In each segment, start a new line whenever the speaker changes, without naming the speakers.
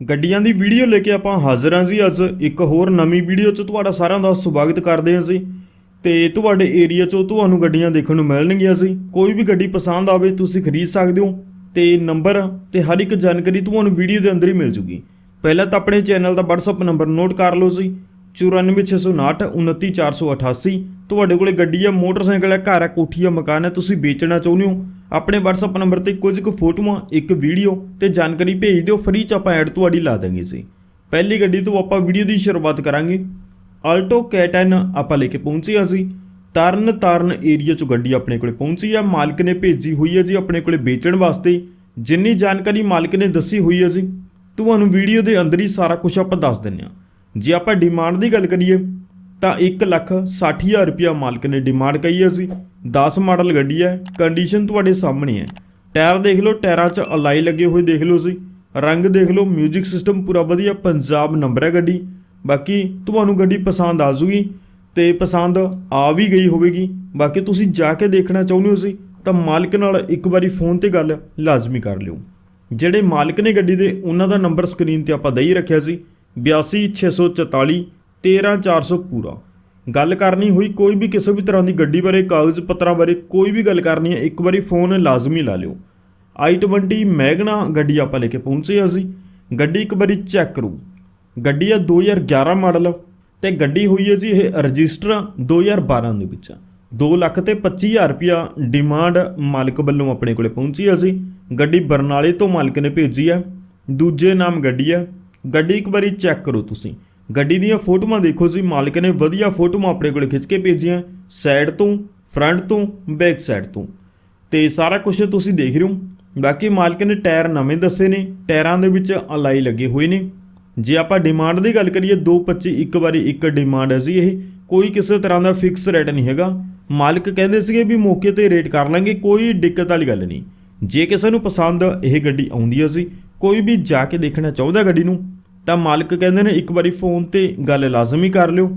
ਗੱਡੀਆਂ ਦੀ ਵੀਡੀਓ ਲੈ ਕੇ ਆਪਾਂ ਹਾਜ਼ਰ ਹਾਂ ਜੀ ਅੱਜ। ਇੱਕ ਹੋਰ ਨਵੀਂ ਵੀਡੀਓ 'ਚ ਤੁਹਾਡਾ ਸਾਰਿਆਂ ਦਾ ਸਵਾਗਤ ਕਰਦੇ ਹਾਂ ਜੀ। ਤੇ ਤੁਹਾਡੇ ਏਰੀਆ 'ਚੋਂ ਤੁਹਾਨੂੰ ਗੱਡੀਆਂ ਦੇਖਣ ਨੂੰ ਮਿਲਣਗੀਆਂ ਜੀ। ਕੋਈ ਵੀ ਗੱਡੀ ਪਸੰਦ ਆਵੇ ਤੁਸੀਂ ਖਰੀਦ ਸਕਦੇ ਹੋ। ਤੇ ਨੰਬਰ ਤੇ ਹਰ ਇੱਕ ਜਾਣਕਾਰੀ ਤੁਹਾਨੂੰ ਵੀਡੀਓ ਦੇ ਅੰਦਰ ਹੀ ਮਿਲ ਜੂਗੀ। ਪਹਿਲਾਂ ਤਾਂ ਆਪਣੇ ਚੈਨਲ ਦਾ WhatsApp ਨੰਬਰ ਨੋਟ ਕਰ ਲਓ ਜੀ। 94659 29488 ਤੁਹਾਡੇ ਕੋਲੇ ਗੱਡੀ ਆ, ਮੋਟਰਸਾਈਕਲ ਹੈ ਘਰ ਹੈ ਕੋਠੀ ਆ, ਮਕਾਨ ਹੈ ਤੁਸੀਂ ਵੇਚਣਾ ਚਾਹੁੰਦੇ ਹੋ? ਆਪਣੇ WhatsApp ਨੰਬਰ ਤੇ ਕੁਝ ਕੁ ਫੋਟੋਆਂ, ਇੱਕ ਵੀਡੀਓ ਤੇ ਜਾਣਕਾਰੀ ਭੇਜ ਦਿਓ ਫ੍ਰੀ ਚ ਆਪਾਂ ਐਡ ਤੁਹਾਡੀ ਲਾ ਦਾਂਗੇ ਸੀ ਪਹਿਲੀ ਗੱਡੀ ਤੋਂ ਆਪਾਂ ਵੀਡੀਓ ਦੀ ਸ਼ੁਰੂਆਤ ਕਰਾਂਗੇ। ਆਲਟੋ ਕੈਟਨ ਆਪਾਂ ਲੈ ਕੇ ਪਹੁੰਚੇ ਹਾਂ ਜੀ। ਤਰਨ ਤਾਰਨ ਏਰੀਆ ਚ ਗੱਡੀ ਆਪਣੇ ਕੋਲੇ ਪਹੁੰਚੀ ਆ, ਮਾਲਕ ਨੇ ਭੇਜੀ ਹੋਈ ਹੈ ਜੀ ਆਪਣੇ ਕੋਲੇ ਵੇਚਣ ਵਾਸਤੇ। ਜਿੰਨੀ ਜਾਣਕਾਰੀ ਮਾਲਕ ਨੇ ਦੱਸੀ ਹੋਈ ਹੈ ਜੀ, ਤੁਹਾਨੂੰ ਵੀਡੀਓ ਦੇ ਅੰਦਰ ਹੀ ਸਾਰਾ ਕੁਝ ਆਪਾਂ ਦੱਸ ਦਿੰਨੇ ਆ ਜੇ ਆਪਾਂ ਡਿਮਾਂਡ ਦੀ ਗੱਲ ਕਰੀਏ, ਤਾਂ 1 ਲੱਖ 60000 ਰੁਪਇਆ ਮਾਲਕ ਨੇ ਡਿਮਾਂਡ ਕਹੀ ਹੈ ਸੀ 10 ਮਾਡਲ ਗੱਡੀ ਹੈ ਕੰਡੀਸ਼ਨ ਤੁਹਾਡੇ ਸਾਹਮਣੇ ਹੈ। ਟਾਇਰ ਦੇਖ ਲਓ ਟਾਇਰਾਂ 'ਚ ਅਲਾਈ ਲੱਗੇ ਹੋਏ ਦੇਖ ਲਓ ਸੀ ਰੰਗ ਦੇਖ ਲਓ 뮤직 ਸਿਸਟਮ ਪੂਰਾ ਵਧੀਆ, ਪੰਜਾਬ ਨੰਬਰ ਹੈ ਗੱਡੀ। ਬਾਕੀ ਤੁਹਾਨੂੰ ਗੱਡੀ ਪਸੰਦ ਆ ਜੂਗੀ ਤੇ ਪਸੰਦ ਆ ਵੀ ਗਈ ਹੋਵੇਗੀ। ਬਾਕੀ ਤੁਸੀਂ ਜਾ ਕੇ ਦੇਖਣਾ ਚਾਹੁੰਦੇ ਹੋ ਸੀ ਤਾਂ ਮਾਲਕ ਨਾਲ ਇੱਕ ਵਾਰੀ ਫੋਨ ਤੇ ਗੱਲ ਲਾਜ਼ਮੀ ਕਰ ਲਿਓ। ਜਿਹੜੇ ਮਾਲਕ ਨੇ ਗੱਡੀ ਦੇ, ਉਹਨਾਂ ਦਾ ਨੰਬਰ ਸਕਰੀਨ ਤੇ ਆਪਾਂ ਦਈ ਰੱਖਿਆ ਸੀ 82644 13400 ਪੂਰਾ। ਗੱਲ ਕਰਨੀ ਹੋਈ ਕੋਈ ਵੀ ਕਿਸੇ ਵੀ ਤਰ੍ਹਾਂ ਦੀ ਗੱਡੀ ਬਾਰੇ, ਕਾਗਜ਼ ਪੱਤਰਾਂ ਬਾਰੇ ਕੋਈ ਵੀ ਗੱਲ ਕਰਨੀ ਹੈ, ਇੱਕ ਵਾਰੀ ਫੋਨ ਲਾਜ਼ਮੀ ਲਾ ਲਿਓ। i20 ਮੈਗਨਾ ਗੱਡੀ ਆਪਾਂ ਲੈ ਕੇ ਪਹੁੰਚੇ ਹਾਂ ਜੀ। ਗੱਡੀ ਇੱਕ ਵਾਰੀ ਚੈੱਕ ਕਰੋ। ਗੱਡੀ ਆ 2011 ਮਾਡਲ ਤੇ ਗੱਡੀ ਹੋਈ ਹੈ ਜੀ ਇਹ ਰਜਿਸਟਰ 2012 ਦੇ ਵਿੱਚ। 2 ਲੱਖ ਤੇ 25000 ਰੁਪਿਆ ਡਿਮਾਂਡ ਮਾਲਕ ਵੱਲੋਂ ਆਪਣੇ ਕੋਲੇ ਪਹੁੰਚੀ ਹੈ ਜੀ। ਗੱਡੀ ਬਰਨਾਲੇ ਤੋਂ ਮਾਲਕ ਨੇ ਭੇਜੀ ਹੈ। ਦੂਜੇ ਨਾਮ ਗੱਡੀ ਹੈ। ਗੱਡੀ ਇੱਕ ਵਾਰੀ ਚੈੱਕ ਕਰੋ ਤੁਸੀਂ। ਗੱਡੀ ਦੀਆਂ ਫੋਟੋਆਂ ਦੇਖੋ ਜੀ, ਮਾਲਕ ਨੇ ਵਧੀਆ ਫੋਟੋਆਂ ਆਪਣੇ ਕੋਲ ਖਿੱਚ ਕੇ ਭੇਜੀਆਂ। ਸਾਈਡ ਤੋਂ ਫਰੰਟ ਤੋਂ ਬੈਕ ਸਾਈਡ ਤੋਂ। ਤੇ ਸਾਰਾ ਕੁਝ ਤੁਸੀਂ ਦੇਖ ਰਹੇ ਹੋ। ਬਾਕੀ ਮਾਲਕ ਨੇ ਟਾਇਰ ਨਵੇਂ ਦੱਸੇ ਨੇ, ਟਾਇਰਾਂ ਦੇ ਵਿੱਚ ਅਲਾਈ ਲੱਗੇ ਹੋਏ ਨੇ। ਜੇ ਆਪਾਂ ਡਿਮਾਂਡ ਦੀ ਗੱਲ ਕਰੀਏ 225 ਇੱਕ ਵਾਰੀ ਇੱਕ ਡਿਮਾਂਡ ਹੈ ਜੀ ਇਹ। ਕੋਈ ਕਿਸੇ ਤਰ੍ਹਾਂ ਦਾ ਫਿਕਸ ਰੇਟ ਨਹੀਂ ਹੈਗਾ। ਮਾਲਕ ਕਹਿੰਦੇ ਸੀਗੇ ਵੀ ਮੌਕੇ ਤੇ ਰੇਟ ਕਰ ਲਾਂਗੇ, ਕੋਈ ਦਿੱਕਤ ਵਾਲੀ ਗੱਲ ਨਹੀਂ। ਜੇ ਕਿਸੇ ਨੂੰ ਪਸੰਦ ਇਹ ਗੱਡੀ ਆਉਂਦੀ ਹੈ ਸੀ ਕੋਈ ਵੀ ਜਾ ਕੇ ਦੇਖਣਾ ਚਾਹੁੰਦਾ ਗੱਡੀ ਨੂੰ ਤਾਂ ਮਾਲਕ ਕਹਿੰਦੇ ਨੇ ਇੱਕ ਵਾਰੀ ਫੋਨ ਤੇ ਗੱਲ ਲਾਜ਼ਮੀ ਕਰ ਲਿਓ।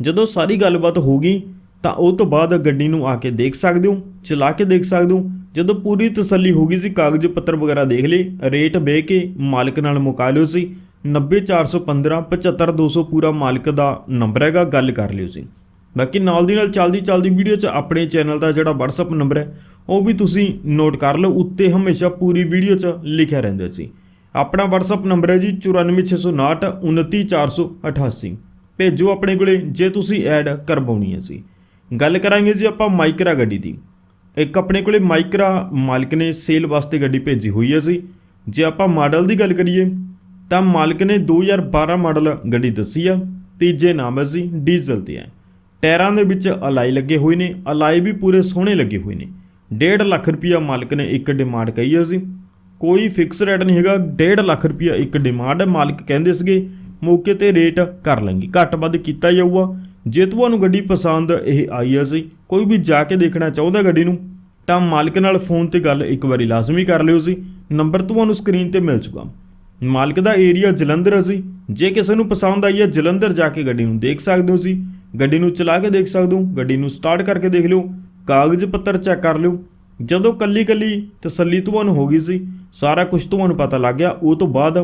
ਜਦੋਂ ਸਾਰੀ ਗੱਲਬਾਤ ਹੋ ਗਈ, ਤਾਂ ਉਹ ਤੋਂ ਬਾਅਦ ਗੱਡੀ ਨੂੰ ਆ ਕੇ ਦੇਖ ਸਕਦੇ ਹੋ, ਚਲਾ ਕੇ ਦੇਖ ਸਕਦੇ ਹੋ। ਜਦੋਂ ਪੂਰੀ ਤਸੱਲੀ ਹੋ ਗਈ ਸੀ, ਕਾਗਜ਼ ਪੱਤਰ ਵਗੈਰਾ ਦੇਖ ਲਏ, ਰੇਟ ਬਹਿ ਕੇ ਮਾਲਕ ਨਾਲ ਮੁਕਾ ਲਿਓ ਸੀ। 90415 75200 ਪੂਰਾ ਮਾਲਕ ਦਾ ਨੰਬਰ ਹੈਗਾ, ਗੱਲ ਕਰ ਲਿਓ ਸੀ। ਬਾਕੀ ਨਾਲ ਦੀ ਨਾਲ ਚੱਲਦੀ ਚੱਲਦੀ ਵੀਡੀਓ 'ਚ ਆਪਣੇ ਚੈਨਲ ਦਾ ਜਿਹੜਾ WhatsApp ਨੰਬਰ ਹੈ, ਉਹ ਵੀ ਤੁਸੀਂ ਨੋਟ ਕਰ ਲਓ, ਉੱਤੇ ਹਮੇਸ਼ਾ ਪੂਰੀ ਵੀਡੀਓ 'ਚ ਲਿਖਿਆ ਰਹਿੰਦਾ ਸੀ। ਆਪਣਾ WhatsApp ਨੰਬਰ ਹੈ ਜੀ 94659 29488 ਭੇਜੋ ਆਪਣੇ ਕੋਲੇ, ਜੇ ਤੁਸੀਂ ਐਡ ਕਰਵਾਉਣੀ ਹੈ ਸੀ। ਗੱਲ ਕਰਾਂਗੇ ਜੀ ਆਪਾਂ ਮਾਈਕਰਾ ਗੱਡੀ ਦੀ। ਇੱਕ ਆਪਣੇ ਕੋਲੇ ਮਾਈਕਰਾ ਮਾਲਕ ਨੇ ਸੇਲ ਵਾਸਤੇ ਗੱਡੀ ਭੇਜੀ ਹੋਈ ਹੈ ਸੀ। ਜੇ ਆਪਾਂ ਮਾਡਲ ਦੀ ਗੱਲ ਕਰੀਏ, ਤਾਂ ਮਾਲਕ ਨੇ 2012 ਮਾਡਲ ਗੱਡੀ ਦੱਸੀ ਆ। ਤੀਜੇ ਨਾਮ ਹੈ ਜੀ ਡੀਜ਼ਲ ਤੇ ਹੈ। ਟਾਇਰਾਂ ਦੇ ਵਿੱਚ ਅਲਾਈ ਲੱਗੇ ਹੋਏ ਨੇ, ਅਲਾਈ ਵੀ ਪੂਰੇ ਸੋਹਣੇ ਲੱਗੇ ਹੋਏ ਨੇ। 1.5 ਲੱਖ ਰੁਪਿਆ ਮਾਲਕ ਨੇ ਇੱਕ ਡਿਮਾਂਡ ਕਹੀ ਹੈ ਸੀ। ਕੋਈ ਫਿਕਸ ਰੇਟ ਨਹੀਂ ਹੈਗਾ 1.5 ਲੱਖ ਰੁਪਿਆ ਇੱਕ ਡਿਮਾਂਡ ਹੈ, ਮਾਲਕ ਕਹਿੰਦੇ ਸੀਗੇ, ਮੌਕੇ ਤੇ ਰੇਟ ਕਰ ਲਾਂਗੇ ਘੱਟ ਵੱਧ ਕੀਤਾ ਜਾਊਗਾ। ਜੇ ਤੁਹਾਨੂੰ ਗੱਡੀ ਪਸੰਦ ਇਹ ਆਈ ਹੈ ਸੀ ਕੋਈ ਵੀ ਜਾ ਕੇ ਦੇਖਣਾ ਚਾਹੁੰਦਾ ਗੱਡੀ ਨੂੰ, ਤਾਂ ਮਾਲਕ ਨਾਲ ਫੋਨ ਤੇ ਗੱਲ ਇੱਕ ਵਾਰੀ ਲਾਜ਼ਮੀ ਕਰ ਲਿਓ ਸੀ ਨੰਬਰ ਤੁਹਾਨੂੰ ਸਕਰੀਨ ਤੇ ਮਿਲ ਚੁੱਕਾ। ਮਾਲਕ ਦਾ ਏਰੀਆ ਜਲੰਧਰ ਸੀ ਜੇ ਕਿਸੇ ਨੂੰ ਪਸੰਦ ਆਈ ਹੈ ਜਲੰਧਰ ਜਾ ਕੇ ਗੱਡੀ ਨੂੰ ਦੇਖ ਸਕਦੇ ਹੋ ਸੀ ਗੱਡੀ ਨੂੰ ਚਲਾ ਕੇ ਦੇਖ ਸਕਦੇ ਹੋ, ਗੱਡੀ ਨੂੰ ਸਟਾਰਟ ਕਰਕੇ ਦੇਖ ਲਿਓ। ਕਾਗਜ਼ ਪੱਤਰ ਚੈੱਕ ਕਰ ਲਿਓ। ਜਦੋਂ ਕੱਲੀ ਕੱਲੀ ਤਸੱਲੀ ਤੁਹਾਨੂੰ ਹੋ ਗਈ ਸੀ, ਸਾਰਾ ਕੁਝ ਤੁਹਾਨੂੰ ਪਤਾ ਲੱਗ ਗਿਆ, ਉਹ ਤੋਂ ਬਾਅਦ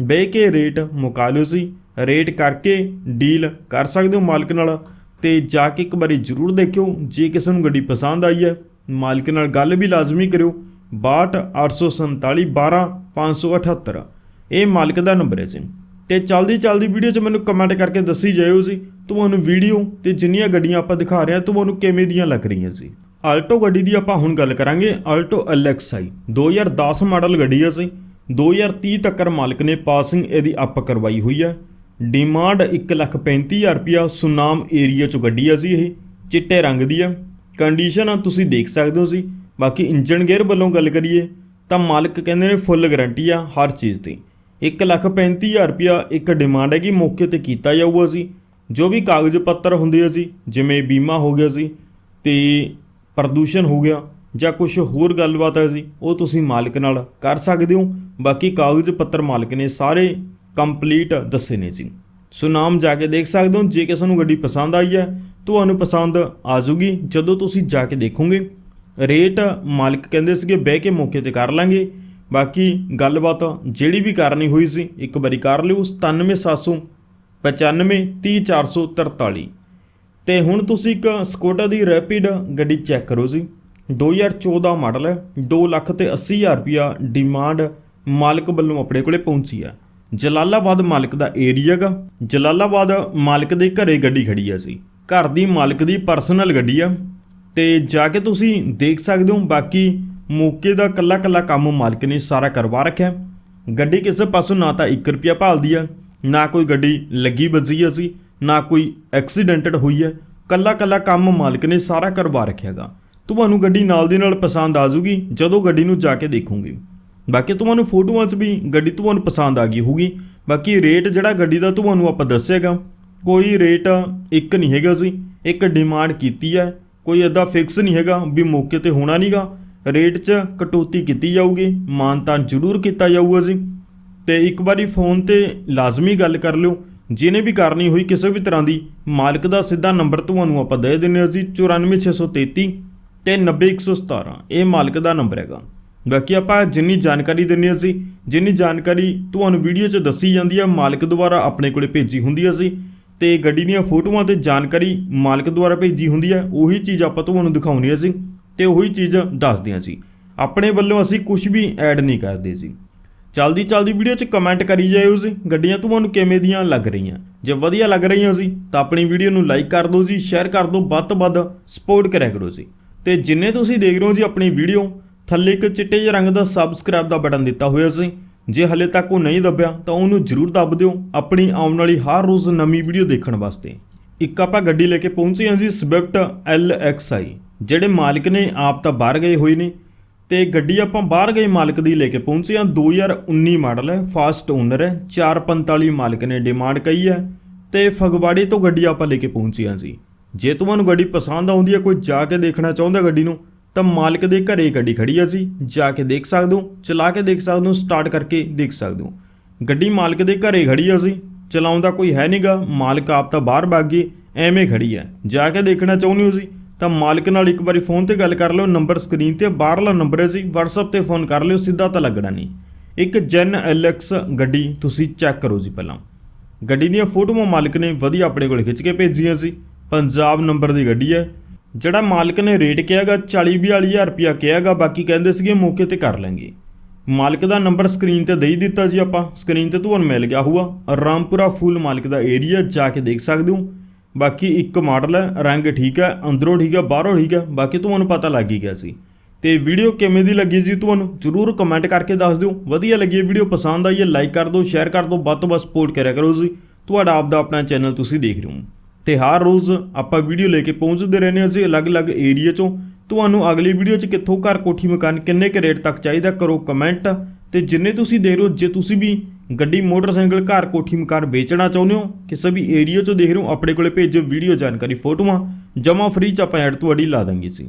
ਬਹਿ ਕੇ ਰੇਟ ਮੁਕਾ ਲਿਓ ਸੀ। ਰੇਟ ਕਰਕੇ ਡੀਲ ਕਰ ਸਕਦੇ ਹੋ ਮਾਲਕ ਨਾਲ ਤੇ ਜਾ ਕੇ ਇੱਕ ਵਾਰੀ ਜ਼ਰੂਰ ਦੇਖਿਓ, ਜੇ ਕਿਸੇ ਨੂੰ ਗੱਡੀ ਪਸੰਦ ਆਈ ਹੈ, ਮਾਲਕ ਨਾਲ ਗੱਲ ਵੀ ਲਾਜ਼ਮੀ ਕਰਿਓ। 62 847 12578 ਇਹ ਮਾਲਕ ਦਾ ਨੰਬਰ ਹੈ ਜੀ। ਤੇ ਚਲਦੀ ਚਲਦੀ ਵੀਡੀਓ 'ਚ ਮੈਨੂੰ ਕਮੈਂਟ ਕਰਕੇ ਦੱਸੀ ਜਾਇਓ ਜੀ, ਤੁਹਾਨੂੰ ਵੀਡੀਓ ਤੇ ਜਿੰਨੀਆਂ ਗੱਡੀਆਂ ਆਪਾਂ ਦਿਖਾ ਰਹੇ ਹਾਂ, ਤੁਹਾਨੂੰ ਕਿਵੇਂ ਦੀਆਂ ਲੱਗ ਰਹੀਆਂ ਸੀ ਆਲਟੋ ਗੱਡੀ ਦੀ ਆਪਾਂ ਹੁਣ ਗੱਲ ਕਰਾਂਗੇ, ਆਲਟੋ LXi 2010 ਮਾਡਲ ਗੱਡੀ ਹੈ ਸੀ। 2030 ਤੱਕ ਮਾਲਕ ਨੇ ਪਾਸਿੰਗ ਇਹਦੀ ਅਪ ਕਰਵਾਈ ਹੋਈ ਹੈ ਡਿਮਾਂਡ 135000 ਰੁਪਿਆ ਸੁਨਾਮ ਏਰੀਆ 'ਚ ਗੱਡੀ ਹੈ ਜੀ ਇਹ। ਚਿੱਟੇ ਰੰਗ ਦੀ ਹੈ ਕੰਡੀਸ਼ਨ ਤੁਸੀਂ ਦੇਖ ਸਕਦੇ ਹੋ ਜੀ। ਬਾਕੀ ਇੰਜਨ ਗੇਅਰ ਵੱਲੋਂ ਗੱਲ ਕਰੀਏ, ਤਾਂ ਮਾਲਕ ਕਹਿੰਦੇ ਨੇ ਫੁੱਲ ਗਾਰੰਟੀ ਆ ਹਰ ਚੀਜ਼ ਦੀ। 135000 ਰੁਪਿਆ ਇੱਕ ਡਿਮਾਂਡ ਹੈ ਕਿ ਮੌਕੇ ਤੇ ਕੀਤਾ ਜਾਊਗਾ ਜੀ। ਜੋ ਵੀ ਕਾਗਜ਼ ਪੱਤਰ ਹੁੰਦੇ ਆ ਜੀ, ਜਿਵੇਂ ਬੀਮਾ ਹੋ ਗਿਆ ਜੀ, ਤੇ ਪ੍ਰਦੂਸ਼ਣ ਹੋ ਗਿਆ ਜਾਂ ਕੁਝ ਹੋਰ ਗੱਲਬਾਤ ਹੈ ਜੀ, ਉਹ ਤੁਸੀਂ ਮਾਲਕ ਨਾਲ ਕਰ ਸਕਦੇ ਹੋ। ਬਾਕੀ ਕਾਗਜ਼ ਪੱਤਰ ਮਾਲਕ ਨੇ ਸਾਰੇ ਕੰਪਲੀਟ ਦੱਸੇ ਨੇ ਜੀ। ਸੋ ਨਾਮ ਜਾ ਕੇ ਦੇਖ ਸਕਦੇ ਹੋ, ਜੇ ਕਿਸੇ ਨੂੰ ਗੱਡੀ ਪਸੰਦ ਆਈ ਹੈ, ਤੁਹਾਨੂੰ ਪਸੰਦ ਆ ਜੂਗੀ ਜਦੋਂ ਤੁਸੀਂ ਜਾ ਕੇ ਦੇਖੋਗੇ, ਰੇਟ ਮਾਲਕ ਕਹਿੰਦੇ ਸੀਗੇ, ਬਹਿ ਕੇ ਮੌਕੇ ਤੇ ਕਰ ਲਾਂਗੇ। ਬਾਕੀ ਗੱਲਬਾਤ ਜਿਹੜੀ ਵੀ ਕਰਨੀ ਹੋਈ ਸੀ, ਇੱਕ ਵਾਰੀ ਕਰ ਲਿਓ। 97795 30443 ਤੇ ਹੁਣ ਤੁਸੀਂ ਇੱਕ ਸਕੋਡਾ ਦੀ ਰੈਪਿਡ ਗੱਡੀ ਚੈੱਕ ਕਰੋ ਜੀ। 2014 ਮਾਡਲ ਹੈ 2 ਲੱਖ ਤੇ 80 ਹਜ਼ਾਰ ਰੁਪਿਆ ਡਿਮਾਂਡ ਮਾਲਕ ਵੱਲੋਂ ਆਪਣੇ ਕੋਲੇ ਪਹੁੰਚੀ ਹੈ। ਜਲਾਲਾਬਾਦ ਮਾਲਕ ਦਾ ਏਰੀਆ ਗਾ ਜਲਾਲਾਬਾਦ ਮਾਲਕ ਦੇ ਘਰੇ ਗੱਡੀ ਖੜੀ ਹੈ ਜੀ। ਘਰ ਦੀ ਮਾਲਕ ਦੀ ਪਰਸਨਲ ਗੱਡੀ ਆ ਤੇ ਜਾ ਕੇ ਤੁਸੀਂ ਦੇਖ ਸਕਦੇ ਹੋ, ਬਾਕੀ ਮੌਕੇ ਦਾ ਕੱਲਾ ਕੱਲਾ ਕੰਮ ਮਾਲਕ ਨੇ ਸਾਰਾ ਕਰਵਾ ਰੱਖਿਆ ਗੱਡੀ ਕਿਸੇ ਪਾਸੋਂ ਨਾ ਤਾਂ 1 ਰੁਪਿਆ ਭਾਲਦੀ ਆ ਨਾ ਕੋਈ ਗੱਡੀ ਲੱਗੀ ਵੱਜੀ ਆ ਸੀ ਨਾ ਕੋਈ ਐਕਸੀਡੈਂਟਡ ਹੋਈ ਹੈ। ਕੱਲਾ ਕੱਲਾ ਕੰਮ ਮਾਲਕ ਨੇ ਸਾਰਾ ਕਰਵਾ ਰੱਖਿਆਗਾ ਤੁਹਾਨੂੰ ਗੱਡੀ ਨਾਲ ਦੀ ਨਾਲ ਪਸੰਦ ਆ ਜੂਗੀ, ਜਦੋਂ ਗੱਡੀ ਨੂੰ ਜਾ ਕੇ ਦੇਖੋਗੇ। ਬਾਕੀ ਤੁਹਾਨੂੰ ਫੋਟੋਆਂ 'ਚ ਵੀ ਗੱਡੀ ਤੁਹਾਨੂੰ ਪਸੰਦ ਆ ਗਈ ਹੋਊਗੀ। ਬਾਕੀ ਰੇਟ ਜਿਹੜਾ ਗੱਡੀ ਦਾ ਤੁਹਾਨੂੰ ਆਪਾਂ ਦੱਸਿਆਗਾ ਕੋਈ ਰੇਟ ਇੱਕ ਨਹੀਂ ਹੈਗਾ ਸੀ ਇੱਕ ਡਿਮਾਂਡ ਕੀਤੀ ਹੈ। ਕੋਈ ਐਦਾ ਫਿਕਸ ਨਹੀਂ ਹੈਗਾ ਵੀ ਮੌਕੇ ਤੇ ਹੋਣਾ ਨਹੀਂਗਾ ਰੇਟ 'ਚ ਕਟੌਤੀ ਕੀਤੀ ਜਾਊਗੀ। ਮਾਨਤਾਨ ਜ਼ਰੂਰ ਕੀਤਾ ਜਾਊਗਾ ਜੀ। ਤੇ ਇੱਕ ਵਾਰੀ ਫੋਨ ਤੇ ਲਾਜ਼ਮੀ ਗੱਲ ਕਰ ਲਿਓ। ਜਿਹਨੇ ਵੀ ਕਰਨੀ ਹੋਈ ਕਿਸੇ ਵੀ ਤਰ੍ਹਾਂ ਦੀ, ਮਾਲਕ ਦਾ ਸਿੱਧਾ ਨੰਬਰ ਤੁਹਾਨੂੰ ਆਪਾਂ ਦੇ ਦਿੰਨੇ ਹਾਂ ਜੀ 94633 ਤੇ 90117 ਇਹ ਮਾਲਕ ਦਾ ਨੰਬਰ ਹੈਗਾ। ਬਾਕੀ ਆਪਾਂ ਜਿੰਨੀ ਜਾਣਕਾਰੀ ਦਿੰਨੇ ਅਸੀਂ ਜਿੰਨੀ ਜਾਣਕਾਰੀ ਤੁਹਾਨੂੰ ਵੀਡੀਓ 'ਚ ਦੱਸੀ ਜਾਂਦੀ ਹੈ ਮਾਲਕ ਦੁਆਰਾ ਆਪਣੇ ਕੋਲੇ ਭੇਜੀ ਹੁੰਦੀ ਹੈ ਸੀ ਤੇ ਗੱਡੀ ਦੀਆਂ ਫੋਟੋਆਂ ਤੇ ਜਾਣਕਾਰੀ ਮਾਲਕ ਦੁਆਰਾ ਭੇਜੀ ਹੁੰਦੀ ਹੈ ਉਹੀ ਚੀਜ਼ ਆਪਾਂ ਤੁਹਾਨੂੰ ਦਿਖਾਉਣੀ ਹੈ ਸੀ ਤੇ ਉਹੀ ਚੀਜ਼ ਦੱਸਦੇ ਹਾਂ ਸੀ ਆਪਣੇ ਵੱਲੋਂ ਅਸੀਂ ਕੁਝ ਵੀ ਐਡ ਨਹੀਂ ਕਰਦੇ ਸੀ ਚਲਦੀ ਚਲਦੀ ਵੀਡੀਓ 'ਚ ਕਮੈਂਟ ਕਰੀ ਜਾਇਓ ਜੀ। ਗੱਡੀਆਂ ਤੁਹਾਨੂੰ ਕਿਵੇਂ ਦੀਆਂ ਲੱਗ ਰਹੀਆਂ? ਜੇ ਵਧੀਆ ਲੱਗ ਰਹੀਆਂ ਸੀ ਤਾਂ ਆਪਣੀ ਵੀਡੀਓ ਨੂੰ ਲਾਈਕ ਕਰ ਦਿਓ ਜੀ ਸ਼ੇਅਰ ਕਰ ਦਿਓ, ਵੱਧ ਤੋਂ ਵੱਧ ਸਪੋਰਟ ਕਰਿਆ ਕਰੋ ਜੀ। ਤੇ ਜਿੰਨੇ ਤੁਸੀਂ ਦੇਖ ਰਹੇ ਹੋ ਜੀ ਆਪਣੀ ਵੀਡੀਓ ਥੱਲੇ ਇੱਕ ਚਿੱਟੇ ਜਿਹੇ ਰੰਗ ਦਾ ਸਬਸਕ੍ਰਾਈਬ ਦਾ ਬਟਨ ਦਿੱਤਾ ਹੋਇਆ ਸੀ। ਜੇ ਹਲੇ ਤੱਕ ਉਹ ਨਹੀਂ ਦੱਬਿਆ, ਤਾਂ ਉਹਨੂੰ ਜ਼ਰੂਰ ਦੱਬ ਦਿਓ ਆਪਣੀ ਆਉਣ ਵਾਲੀ ਹਰ ਰੋਜ਼ ਨਵੀਂ ਵੀਡੀਓ ਦੇਖਣ ਵਾਸਤੇ। ਇੱਕ ਆਪਾਂ ਗੱਡੀ ਲੈ ਕੇ ਪਹੁੰਚੇ ਹਾਂ ਜੀ ਸਵਿਫਟ LXI ਜਿਹੜੇ ਮਾਲਕ ਨੇ, ਆਪ ਤਾਂ ਬਾਹਰ ਗਏ ਹੋਏ ਨੇ ਤੇ ਗੱਡੀ ਆਪਾਂ ਬਾਹਰ ਗਏ ਮਾਲਕ ਦੀ ਲੈ ਕੇ ਪਹੁੰਚੇ ਹਾਂ। 2019 ਮਾਡਲ ਹੈ ਫਾਸਟ ਓਨਰ ਹੈ। 445 ਮਾਲਕ ਨੇ ਡਿਮਾਂਡ ਕਹੀ ਹੈ ਤੇ ਫਗਵਾੜੇ ਤੋਂ ਗੱਡੀ ਆਪਾਂ ਲੈ ਕੇ ਪਹੁੰਚੇ ਹਾਂ ਜੀ। ਜੇ ਤੁਹਾਨੂੰ ਗੱਡੀ ਪਸੰਦ ਆਉਂਦੀ ਹੈ, ਕੋਈ ਜਾ ਕੇ ਦੇਖਣਾ ਚਾਹੁੰਦਾ ਗੱਡੀ ਨੂੰ, ਤਾਂ ਮਾਲਕ ਦੇ ਘਰੇ ਗੱਡੀ ਖੜੀ ਆ ਜੀ। ਜਾ ਕੇ ਦੇਖ ਸਕਦੇ ਹੋ, ਚਲਾ ਕੇ ਦੇਖ ਸਕਦੇ ਹੋ ਸਟਾਰਟ ਕਰਕੇ ਦੇਖ ਸਕਦੇ ਹੋ। ਗੱਡੀ ਮਾਲਕ ਦੇ ਘਰੇ ਖੜੀ ਹੈ ਜੀ। ਚਲਾਉਂਦਾ ਕੋਈ ਹੈ ਨਹੀਂਗਾ ਮਾਲਕ ਆਪ ਤਾਂ ਬਾਹਰ ਭੱਗ ਗਏ, ਐਵੇਂ ਖੜੀ ਹੈ। ਜਾ ਕੇ ਦੇਖਣਾ ਚਾਹੁੰਦੇ ਹੋ ਜੀ। ਤਾਂ ਮਾਲਕ ਨਾਲ ਇੱਕ ਵਾਰੀ ਫੋਨ ਤੇ ਗੱਲ ਕਰ ਲਿਓ, ਨੰਬਰ ਸਕਰੀਨ ਤੇ, ਬਾਹਰਲਾ ਨੰਬਰ ਹੈ ਜੀ, WhatsApp ਤੇ ਫੋਨ ਕਰ ਲਿਓ, ਸਿੱਧਾ ਤਾਂ ਲੱਗਣਾ ਨਹੀਂ। ਇੱਕ ਜੈਨ ਐਲੈਕਸ ਗੱਡੀ ਤੁਸੀਂ ਚੈੱਕ ਕਰੋ ਜੀ ਪਹਿਲਾਂ। ਗੱਡੀ ਦੀਆਂ ਫੋਟੋਆਂ ਮਾਲਕ ਨੇ ਵਧੀਆ ਆਪਣੇ ਕੋਲ ਖਿੱਚ ਕੇ ਭੇਜੀਆਂ ਸੀ ਪੰਜਾਬ ਨੰਬਰ ਦੀ ਗੱਡੀ ਹੈ। ਜਿਹੜਾ ਮਾਲਕ ਨੇ ਰੇਟ ਕਿਹਾਗਾ 40 42000 ਰੁਪਿਆ ਕਿਹਾਗਾ, ਬਾਕੀ ਕਹਿੰਦੇ ਸੀਗੇ ਮੌਕੇ ਤੇ ਕਰ ਲਾਂਗੇ। ਮਾਲਕ ਦਾ ਨੰਬਰ ਸਕਰੀਨ ਤੇ ਦੇ ਦਿੱਤਾ ਜੀ ਆਪਾਂ। ਸਕਰੀਨ ਤੇ ਤੁਹਾਨੂੰ ਮਿਲ ਗਿਆ ਹੋਊਗਾ। ਰਾਮਪੁਰਾ ਫੁੱਲ ਮਾਲਕ ਦਾ ਏਰੀਆ ਜਾ ਕੇ ਦੇਖ ਸਕਦੇ ਹੋ। ਬਾਕੀ ਇੱਕ ਮਾਡਲ ਹੈ, ਰੰਗ ਠੀਕ ਹੈ, ਅੰਦਰੋਂ ਠੀਕ ਹੈ, ਬਾਹਰੋਂ ਠੀਕ ਹੈ, ਬਾਕੀ ਤੁਹਾਨੂੰ ਪਤਾ ਲੱਗ ਹੀ ਗਿਆ ਸੀ। ਤੇ ਵੀਡੀਓ ਕਿਵੇਂ ਦੀ ਲੱਗੀ ਜੀ ਤੁਹਾਨੂੰ ਜਰੂਰ ਕਮੈਂਟ ਕਰਕੇ ਦੱਸ ਦਿਓ। ਵਧੀਆ ਲੱਗੀ ਵੀਡੀਓ, ਪਸੰਦ ਆਈ ਹੈ ਲਾਈਕ ਕਰ ਦਿਓ ਸ਼ੇਅਰ ਕਰ ਦਿਓ, ਵੱਧ ਤੋਂ ਵੱਧ ਸਪੋਰਟ ਕਰਿਆ ਕਰੋ ਜੀ। ਤੁਹਾਡਾ ਆਪਦਾ ਆਪਣਾ ਚੈਨਲ ਤੁਸੀਂ ਦੇਖ ਰਹੇ ਹੋ। ਤੇ ਹਰ ਰੋਜ਼ ਆਪਾਂ ਵੀਡੀਓ ਲੈ ਕੇ ਪਹੁੰਚਦੇ ਰਹਿੰਦੇ ਹਾਂ ਜੀ ਅਲੱਗ-ਅਲੱਗ ਏਰੀਆ ਚੋਂ। ਤੁਹਾਨੂੰ ਅਗਲੀ ਵੀਡੀਓ 'ਚ ਕਿੱਥੋਂ ਘਰ ਕੋਠੀ ਮਕਾਨ ਕਿੰਨੇ ਕੁ ਰੇਟ ਤੱਕ ਚਾਹੀਦਾ ਕਰੋ ਕਮੈਂਟ ਤੇ ਜਿੰਨੇ ਤੁਸੀਂ ਦੇ ਰਹੇ ਹੋ, ਜੇ ਤੁਸੀਂ ਵੀ ਗੱਡੀ ਮੋਟਰਸਾਈਕਲ, ਘਰ ਕੋਠੀ ਮਕਾਨ ਵੇਚਣਾ ਚਾਹੁੰਦੇ ਹੋ? ਕਿਸੇ ਵੀ ਏਰੀਆ 'ਚ ਦੇਖ ਰਹੇ ਹੋ? ਆਪਣੇ ਕੋਲੇ ਭੇਜੋ ਵੀਡੀਓ ਜਾਣਕਾਰੀ ਫੋਟੋਆਂ। ਜਮਾ ਫ੍ਰੀ 'ਚ ਆਪਾਂ ਐਡ ਤੁਹਾਡੀ ਲਾ ਦਾਂਗੇ ਜੀ।